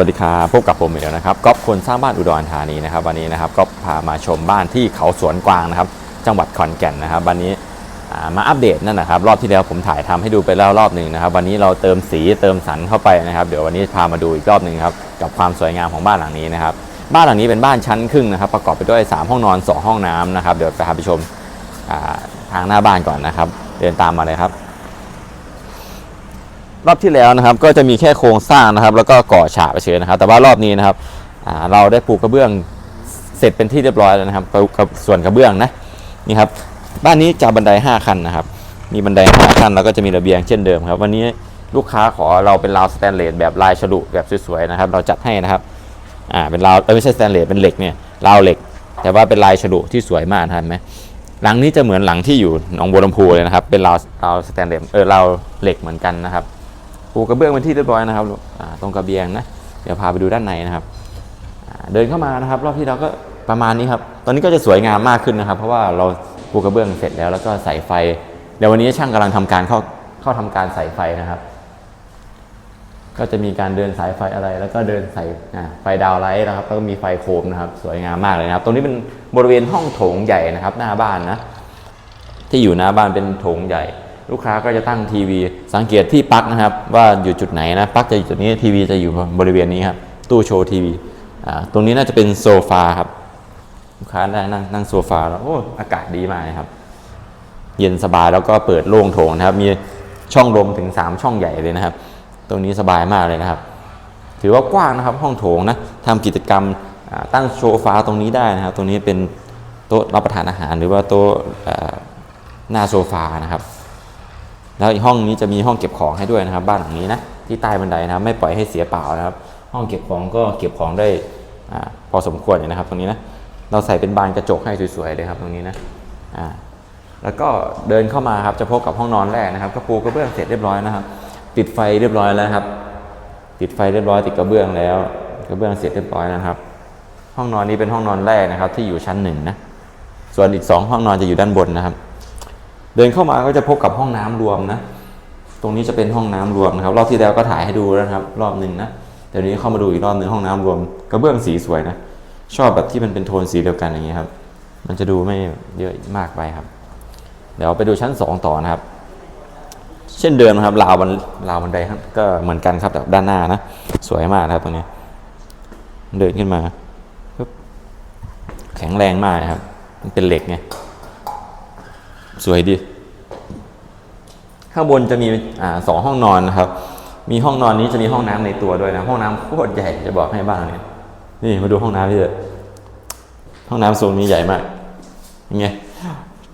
วัสดีครับพบกับผมอีกแล้วนะครับก๊อฟคนสร้างบ้านอุดรธานีนะครับวันนี้นะครับก็พามาชมบ้านที่เขาสวนกวางนะครับ จังหวัดขอนแก่นนะครับวันนี้มาอัปเดตนั่นนะครับ รอบที่แล้วผมถ่ายทำให้ดูไปแล้วรอบหนึ่งนะครับ วันนี้เราเติมสีเติมสันเข้าไปนะครับ เดี๋ยววันนี้พามาดูอีกรอบหนึ่งครับกับความสวยงามของบ้านหลังนี้นะครับ บ้านหลังนี้เป็นบ้านชั้นครึ่งนะครับ ประกอบไปด้วย 3 ห้องนอน 2 ห้องน้ำนะครับ เดี๋ยวจะพาไปชมทางหน้าบ้านก่อนนะครับ เดินตามมาเลยครับ รอบที่แล้วนะครับก็จะมีแค่โครงสร้างนะครับ แล้วก็ก่อฉาบเฉยนะครับ แต่ว่ารอบนี้นะครับเราได้ปูกระเบื้องเสร็จเป็นที่เรียบร้อยแล้วนะครับกระส่วนกระเบื้องนะนี่ครับบ้านนี้จะบันได 5 ขั้นนะครับ มีบันได 5 ขั้นแล้วก็จะมีระเบียงเช่นเดิมครับ วันนี้ลูกค้าขอเราเป็นราวสแตนเลสแบบลายฉลุแบบสวยๆนะครับ เราจัดให้นะครับอ่าเป็นราวเอ้ยไม่ใช่สแตนเลสเป็นเหล็กเนี่ยราวเหล็ก แต่ว่าเป็นลายฉลุที่สวยมากนะครับเห็นไหมหลังนี้จะเหมือนหลังที่อยู่หนองบัวลำพูเลยนะครับ เป็นราวราวสแตนเลสเออราวเหล็กเหมือนกันนะครับ ปูกระเบื้องเป็นที่เรียบร้อยนะครับตรงกระเบียงนะเดี๋ยวพาไปดูด้านในนะครับ เดินเข้ามานะครับ รอบที่เราก็ประมาณนี้ครับตอนนี้ก็จะสวยงามมากขึ้นนะครับ เพราะว่าเราปูกระเบื้องเสร็จแล้วแล้วก็ใส่ไฟเดี๋ยววันนี้ช่างกำลังทำการเข้าเข้าทำการใส่ไฟนะครับ ก็จะมีการเดินสายไฟอะไร แล้วก็เดินใส่ไฟดาวไลท์นะครับ แล้วก็มีไฟโคมนะครับ สวยงามมากเลยนะครับ ตรงนี้เป็นบริเวณห้องโถงใหญ่นะครับ หน้าบ้านนะที่อยู่หน้าบ้านเป็นโถงใหญ่ ลูกค้าก็จะตั้งทีวี สังเกตที่ปลั๊กนะครับ ว่าอยู่จุดไหนนะปลั๊กจะอยู่จุดนี้ทีวีจะอยู่บริเวณนี้ครับตู้โชว์ทีวีตรงนี้น่าจะเป็นโซฟาครับลูกค้าได้นั่งนั่งโซฟาแล้วโอ้อากาศดีมากครับ เย็นสบายแล้วก็เปิดโล่งโถงนะครับ มีช่องลมถึง 3 ช่องใหญ่เลยนะครับ ตรงนี้สบายมากเลยนะครับ ถือว่ากว้างนะครับห้องโถงนะทำกิจกรรมตั้งโซฟาตรงนี้ได้นะครับ ตรงนี้เป็นโต๊ะรับประทานอาหารหรือว่าโต๊ะหน้าโซฟานะครับ แล้วห้องนี้จะมีห้องเก็บของให้ด้วยนะครับ บ้านหลังนี้นะที่ใต้บันไดนะครับ ไม่ปล่อยให้เสียเปล่านะครับ ห้องเก็บของก็เก็บของได้อพอสมควรอยู่นะครับ ตรงนี้นะเราใส่เป็นบานกระจกให้สวยๆเลยครับตรงนี้นะอ่าแล้วก็เดินเข้ามาครับจะพบกับห้องนอนแรกนะครับกระปูกระเบื้องเสร็จเรียบร้อยนะครับ ติดไฟเรียบร้อยแล้วครับ ติดไฟเรียบร้อยติดกระเบื้องแล้วกระเบื้องเสร็จเรียบร้อยนะครับ ห้องนอนนี้เป็นห้องนอนแรกนะครับ ที่อยู่ชั้นหนึ่งนะส่วนอีกสองห้องนอนจะอยู่ด้านบนนะครับ เดินเข้ามาก็จะพบกับห้องน้ำรวมนะ ตรงนี้จะเป็นห้องน้ำรวมนะครับ รอบที่แล้วก็ถ่ายให้ดูแล้วนะครับ รอบหนึ่งนะ เดี๋ยวนี้เข้ามาดูอีกรอบหนึ่งห้องน้ำรวมกระเบื้องสีสวยนะ ชอบแบบที่มันเป็นโทนสีเดียวกันอย่างนี้ยครับ มันจะดูไม่เยอะมากไปครับ เดี๋ยวไปดูชั้นสองต่อนะครับ เช่นเดิมนะครับราวบันราวบันไดครับ ก็เหมือนกันครับแต่ด้านหน้านะ สวยมากนะครับตรงนี้ เดินขึ้นมาแข็งแรงมากนะครับ มันเป็นเหล็กไง สวยดี ข้างบนจะมีอ่าสองห้องนอนนะครับ มีห้องนอนนี้จะมีห้องน้ำในตัวด้วยนะ ห้องน้ำโคตรใหญ่จะบอกให้บ้างเนี่ยนี่มาดูห้องน้ำพี่เถอะห้องน้ำทรงนี้ใหญ่มากยังไง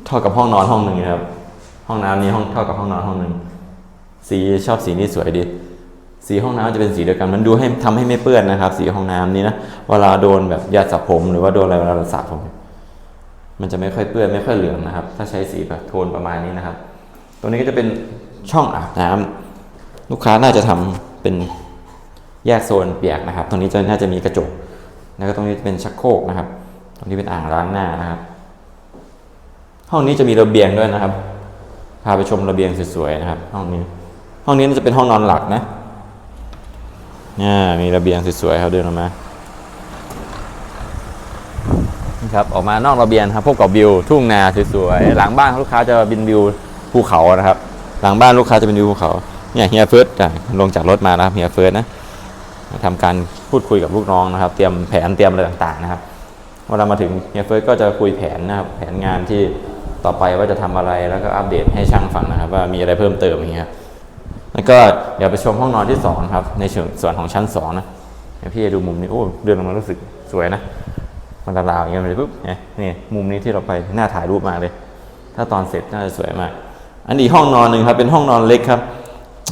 เท่ากับห้องนอนห้องหนึ่งนะครับ ห้องน้ำนี้ห้องเท่ากับห้องนอนห้องหนึ่งสีชอบสีนี้สวยดี สีห้องน้ำจะเป็นสีเดียวกัน มันดูให้ทำให้ไม่เปื้อนนะครับ สีห้องน้ำนี้นะ เวลาโดนแบบยาสระผม หรือว่าโดนอะไรเวลาเราสระผม มันจะไม่ค่อยเปื้อนไม่ค่อยเหลืองนะครับ ถ้าใช้สีแบบโทนประมาณนี้นะครับ ตรงนี้ก็จะเป็นช่องอาบน้ำลูกค้าน่าจะทำเป็นแยกโซนเปียกนะครับ ตรงนี้จะน่าจะมีกระจก แล้วก็ตรงนี้เป็นชักโครกนะครับ ตรงนี้เป็นอ่างล้างหน้านะครับ ห้องนี้จะมีระเบียงด้วยนะครับ พาไปชมระเบียงสวยๆนะครับ ห้องนี้ ห้องนี้จะเป็นห้องนอนหลักนะเนี่ยมีระเบียงสวยๆครับเดินออกมา ครับออกมานอกระเบียงครับพบกับวิวทุ่งนาสวยๆหลังบ้านลูกค้าจะเป็นวิวภูเขานะครับ หลังบ้านลูกค้าจะเป็นวิวภูเขาเนี่ยเฮียเฟิร์สลงจากรถมานะครับเฮียเฟิร์สนะทำการพูดคุยกับลูกน้องนะครับ เตรียมแผนเตรียมอะไรต่างๆนะครับเวลามาถึงเฮียเฟิร์สก็จะคุยแผนนะครับแผนงานที่ต่อไปว่าจะทำอะไรแล้วก็อัปเดตให้ช่างฟังนะครับ ว่ามีอะไรเพิ่มเติมอย่างเงี้ยแล้วก็เดี๋ยวไปชมห้องนอนที่สองครับในส่วนของชั้นสองนะพี่ดูมุมนี้โอ้เดินลงมารู้สึกสวยนะ มันลาวๆอย่างเงี้ยเลยปุ๊บเนี่ยนี่มุมนี้ที่เราไปหน่าถ่ายรูปมาเลย ถ้าตอนเสร็จน่าจะสวยมาก อันนี้ห้องนอนหนึ่งครับเป็นห้องนอนเล็กครับ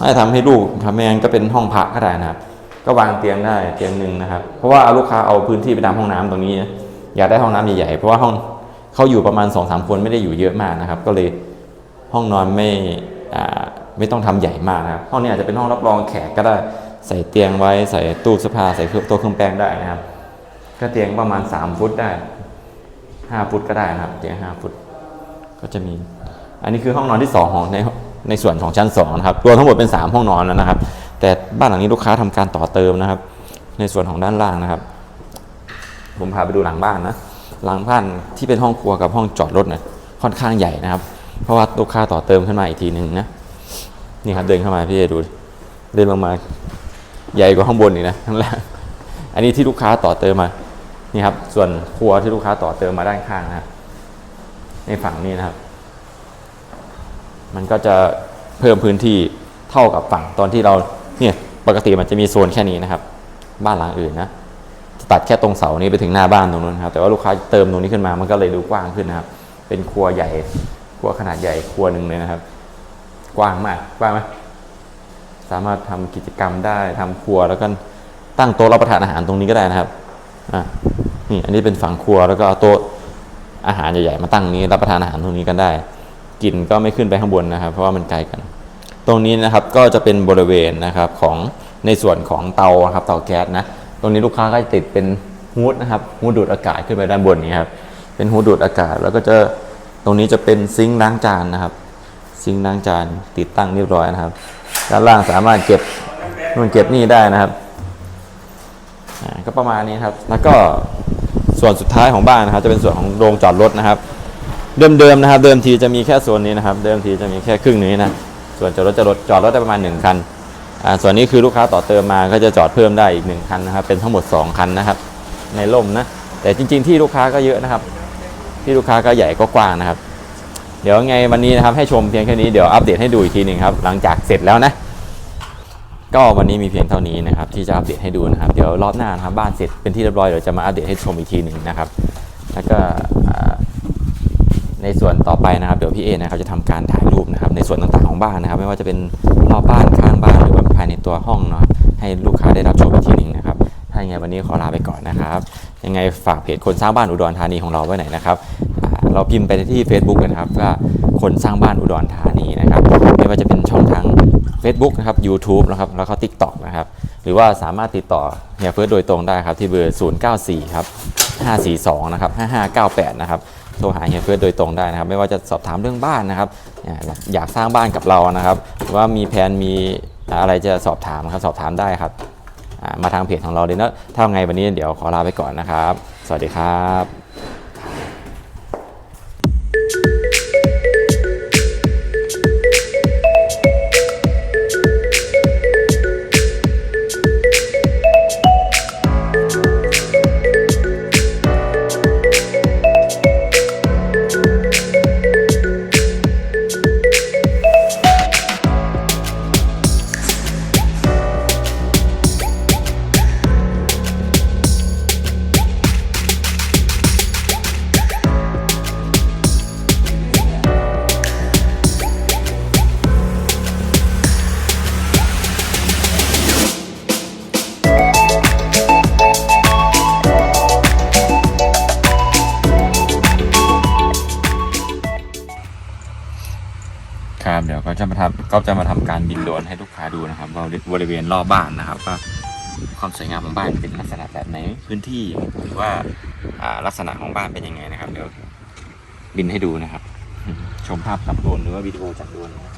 ถ้าทำให้ลูกทำแมงก็เป็นห้องพักก็ได้นะครับ ก็วางเตียงได้เตียงหนึ่งนะครับ เพราะว่าลูกค้าเอาพื้นที่ไปทำห้องน้ำตรงนี้ อยากได้ห้องน้ำใหญ่ๆเพราะว่าห้องเขาอยู่ประมาณ2อสคนไม่ได้อยู่เยอะมากนะครับ ก็เลยห้องนอนไม่ไม่ต้องทำใหญ่มากนะครับห้องนี้อาจจะเป็นห้องรับรองแขกก็ได้ใส่เตียงไว้ใส่ตู้เสื้อผ้าใส่เครื่องต๊ะเครื่องแป้งได้นะครับ ก็เตียงประมาณ3ฟุตได้5ฟุตก็ได้นะครับ เตียง5ฟุต ก็จะมี อันนี้คือห้องนอนที่2ของในในส่วนของชั้น2นะครับรวมทั้งหมดเป็น3ห้องนอนแล้วนะครับ แต่บ้านหลังนี้ลูกค้าทำการต่อเติมนะครับ ในส่วนของด้านล่างนะครับ ผมพาไปดูหลังบ้านนะหลังบ้านที่เป็นห้องครัวกับห้องจอดรถเนี่ยค่อนข้างใหญ่นะครับ เพราะว่าลูกค้าต่อเติมขึ้นมาอีกทีหนึ่งนะนี่ครับเดินเข้ามาพี่ดูเดินลงมาใหญ่กว่าข้างบนอีกนะข้างล่างอันนี้ที่ลูกค้าต่อเติมมา นี่ครับ ส่วนครัวที่ลูกค้าต่อเติมมาด้านข้างนะครับในฝั่งนี้นะครับ มันก็จะเพิ่มพื้นที่เท่ากับฝั่งตอนที่เราเนี่ยปกติมันจะมีโซนแค่นี้นะครับ บ้านหลังอื่นนะจะตัดแค่ตรงเสานี้ไปถึงหน้าบ้านตรงนู้นครับ แต่ว่าลูกค้าเติมตรงนี้ขึ้นมา มันก็เลยดูกว้างขึ้นนะครับ เป็นครัวใหญ่ ครัวขนาดใหญ่ครัวหนึ่งเลยนะครับ กว้างมากกว้างไหมสามารถทำกิจกรรมได้ทำครัวแล้วก็ตั้งโต๊ะรับประทานอาหารตรงนี้ก็ได้นะครับ อะนี่อันนี้เป็นฝั่งครัวแล้วก็เอาโต๊ะอาหารใหญ่ๆมาตั้งนี้รับประทานอาหารตรงนี้กันได้กลิ่นก็ไม่ขึ้นไปข้างบนนะครับ เพราะว่ามันไกลกัน ตรงนี้นะครับก็จะเป็นบริเวณนะครับของในส่วนของเตาครับเตาแก๊สนะตรงนี้ลูกค้าก็จะติดเป็นฮูดนะครับฮูดดูดอากาศขึ้นไปด้านบนนี้ครับเป็นฮูดดูดอากาศแล้วก็จะตรงนี้จะเป็นซิงค์ล้างจานนะครับ ซิงค์ล้างจานติดตั้งเรียบร้อยนะครับด้านล่างสามารถเก็บนู่นเก็บนี่ได้นะครับ ก็ประมาณนี้ครับแล้วก็ส่วนสุดท้ายของบ้านนะครับ จะเป็นส่วนของโรงจอดรถนะครับ เดิมๆนะครับ เดิมทีจะมีแค่โซนนี้นะครับ เดิมทีจะมีแค่ครึ่งนี้นะส่วนจอดรถจะรถจอดรถได้ประมาณ 1 คันอ่าส่วนนี้คือลูกค้าต่อเติมมาก็จะจอดเพิ่มได้อีก 1 คันนะครับ เป็นทั้งหมด 2 คันนะครับ ในร่มนะแต่จริง ๆ ที่ลูกค้าก็เยอะนะครับ ที่ลูกค้าก็ใหญ่ก็กว้างนะครับ เดี๋ยวไงวันนี้นะครับให้ชมเพียงแค่นี้เดี๋ยวอัปเดตให้ดูอีกทีหนึ่งครับหลังจากเสร็จแล้วนะ ก็วันนี้มีเพียงเท่านี้นะครับที่จะอัปเดตให้ดูนะครับ เดี๋ยวรอบหน้านะครับบ้านเสร็จเป็นที่เรียบร้อยเดี๋ยวจะมาอัปเดตให้ชมอีกทีหนึ่งนะครับ แล้วก็ในส่วนต่อไปนะครับเดี๋ยวพี่เอนะครับจะทำการถ่ายรูปนะครับในส่วนต่างๆของบ้านนะครับ ไม่ว่าจะเป็นรอบบ้านข้างบ้านหรือว่าภายในตัวห้องเนาะให้ลูกค้าได้รับชมอีกทีหนึ่งนะครับถ้าอย่างไงวันนี้ขอลาไปก่อนนะครับ ยังไงฝากเพจคนสร้างบ้านอุดรธานีของเราไว้ไหนอยนะครับเราพิมพ์ไปที่ Facebook กันนะครับว่าคนสร้างบ้านอุดรธานีนะครับ ไม่ว่าจะเป็นช่องทาง Facebook นะครับ YouTube นะครับ แล้วก็ TikTok นะครับ หรือว่าสามารถติดต่อเฮียเฟิร์สโดยตรงได้ครับ ที่เบอร์ 094 ครับ 542 นะครับ 5598 นะครับ โทรหาเฮียเฟิร์สโดยตรงได้นะครับ ไม่ว่าจะสอบถามเรื่องบ้านนะครับเนี่ยอยากสร้างบ้านกับเรานะครับ ว่ามีแผนมีอะไรจะสอบถามครับ สอบถามได้ครับ มาทางเพจของเราเลยนะถ้าไงวันนี้เดี๋ยวขอลาไปก่อนนะครับ สวัสดีครับ ครับเดี๋ยวก็จะมาทำก็จะมาทำการบินโดรนให้ลูกค้าดูนะครับว่าบริเวณรอบบ้านนะครับว่าความสวยงามของบ้านเป็นลักษณะแบบไหนพื้นที่หรือว่าอ่าลักษณะของบ้านเป็นยังไงนะครับ เดี๋ยวบินให้ดูนะครับ ชมภาพกับโดรนหรือว่าวิดีโอจากโดรนนะครับ